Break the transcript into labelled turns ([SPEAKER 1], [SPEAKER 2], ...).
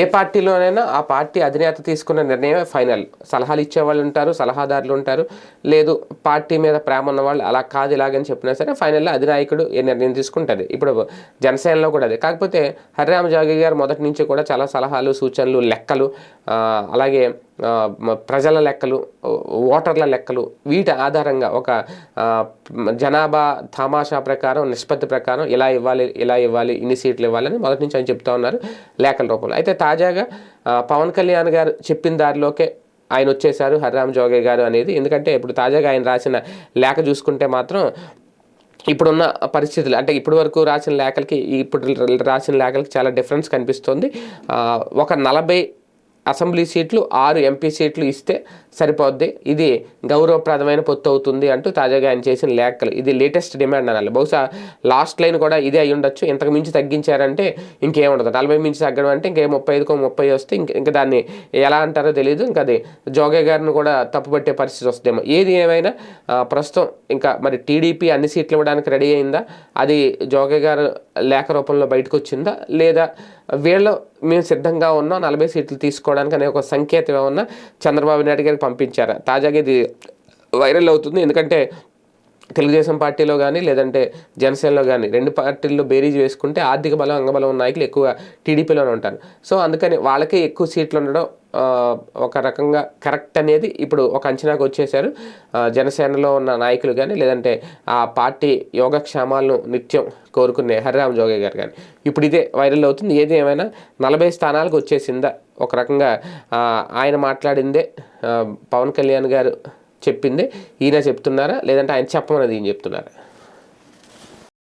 [SPEAKER 1] ఏ పార్టీలోనైనా ఆ పార్టీ అధినేత తీసుకున్న నిర్ణయమే ఫైనల్. సలహాలు ఇచ్చేవాళ్ళు ఉంటారు సలహాదారులు ఉంటారు. లేదు పార్టీ మీద ప్రేమ ఉన్న వాళ్ళు అలా కాదు ఇలాగని చెప్పినా సరే ఫైనల్లో అధినాయకుడు ఏ నిర్ణయం తీసుకుంటుంది ఇప్పుడు జనసేనలో కూడా అదే. కాకపోతే హరిరామ జాగి గారు మొదటి నుంచి కూడా చాలా సలహాలు సూచనలు లెక్కలు అలాగే ప్రజల లెక్కలు ఓటర్ల లెక్కలు వీటి ఆధారంగా ఒక జనాభా తమాషా ప్రకారం నిష్పత్తి ప్రకారం ఇలా ఇవ్వాలి ఇలా ఇవ్వాలి ఇన్ని సీట్లు ఇవ్వాలని మొదటి నుంచి ఆయన చెప్తా ఉన్నారు లేఖల రూపంలో. అయితే తాజాగా పవన్ కళ్యాణ్ గారు చెప్పిన దారిలోకే ఆయన వచ్చేసారు హరిరామ్ జోగే గారు అనేది. ఎందుకంటే ఇప్పుడు తాజాగా ఆయన రాసిన లేఖ చూసుకుంటే మాత్రం ఇప్పుడున్న పరిస్థితులు అంటే ఇప్పటి వరకు రాసిన లేఖలకి ఇప్పుడు రాసిన లేఖలకి చాలా డిఫరెన్స్ కనిపిస్తుంది. ఒక నలభై అసెంబ్లీ సీట్లు ఆరు ఎంపీ సీట్లు ఇస్తే సరిపోద్ది. ఇది గౌరవప్రదమైన పొత్తు అవుతుంది అంటూ తాజాగా ఆయన చేసిన లేఖలు. ఇది లేటెస్ట్ డిమాండ్ అనాలి. బహుశా లాస్ట్ లైన్ కూడా ఇదే అయి ఉండొచ్చు. ఇంతకు మించి తగ్గించారంటే ఇంకేముండదు. నలభై మించి తగ్గడం అంటే ఇంకే ముప్పై ఐదుకో ముప్పై వస్తే ఇంక ఇంకా దాన్ని ఎలా అంటారో తెలియదు ఇంకా అది జోగే గారిని కూడా తప్పుపట్టే పరిస్థితి వస్తుందేమో. ఏది ఏమైనా ప్రస్తుతం ఇంకా మరి టీడీపీ అన్ని సీట్లు ఇవ్వడానికి రెడీ అయిందా? అది జోగే గారు లేఖ రూపంలో బయటకు వచ్చిందా లేదా వీళ్ళు మేము సిద్ధంగా ఉన్నాం నలభై సీట్లు తీసుకోవడానికి అనే ఒక సంకేతం ఏమన్నా చంద్రబాబు నాయుడు గారికి పంపించారా. తాజాగా ఇది వైరల్ అవుతుంది. ఎందుకంటే తెలుగుదేశం పార్టీలో కానీ లేదంటే జనసేనలో కానీ రెండు పార్టీల్లో బేరీజ్ వేసుకుంటే ఆర్థిక బలం అంగబలం నాయకులు ఎక్కువ టీడీపీలోనే ఉంటారు. సో అందుకని వాళ్ళకే ఎక్కువ సీట్లు ఉండడం ఒక రకంగా కరెక్ట్ అనేది ఇప్పుడు ఒక అంచనాకు వచ్చేసారు. జనసేనలో ఉన్న నాయకులు కానీ లేదంటే ఆ పార్టీ యోగక్షేమాలను నిత్యం కోరుకునే హరిరామ్ జోగే గారు కానీ ఇప్పుడు ఇదే వైరల్ అవుతుంది. ఏది ఏమైనా నలభై స్థానాలకు వచ్చేసిందా? ఒక రకంగా ఆయన మాట్లాడిందే పవన్ కళ్యాణ్ గారు చెప్పింది. ఈయన చెప్తున్నారా? లేదంటే ఆయన చెప్పమన్నది ఈయన చెప్తున్నారా?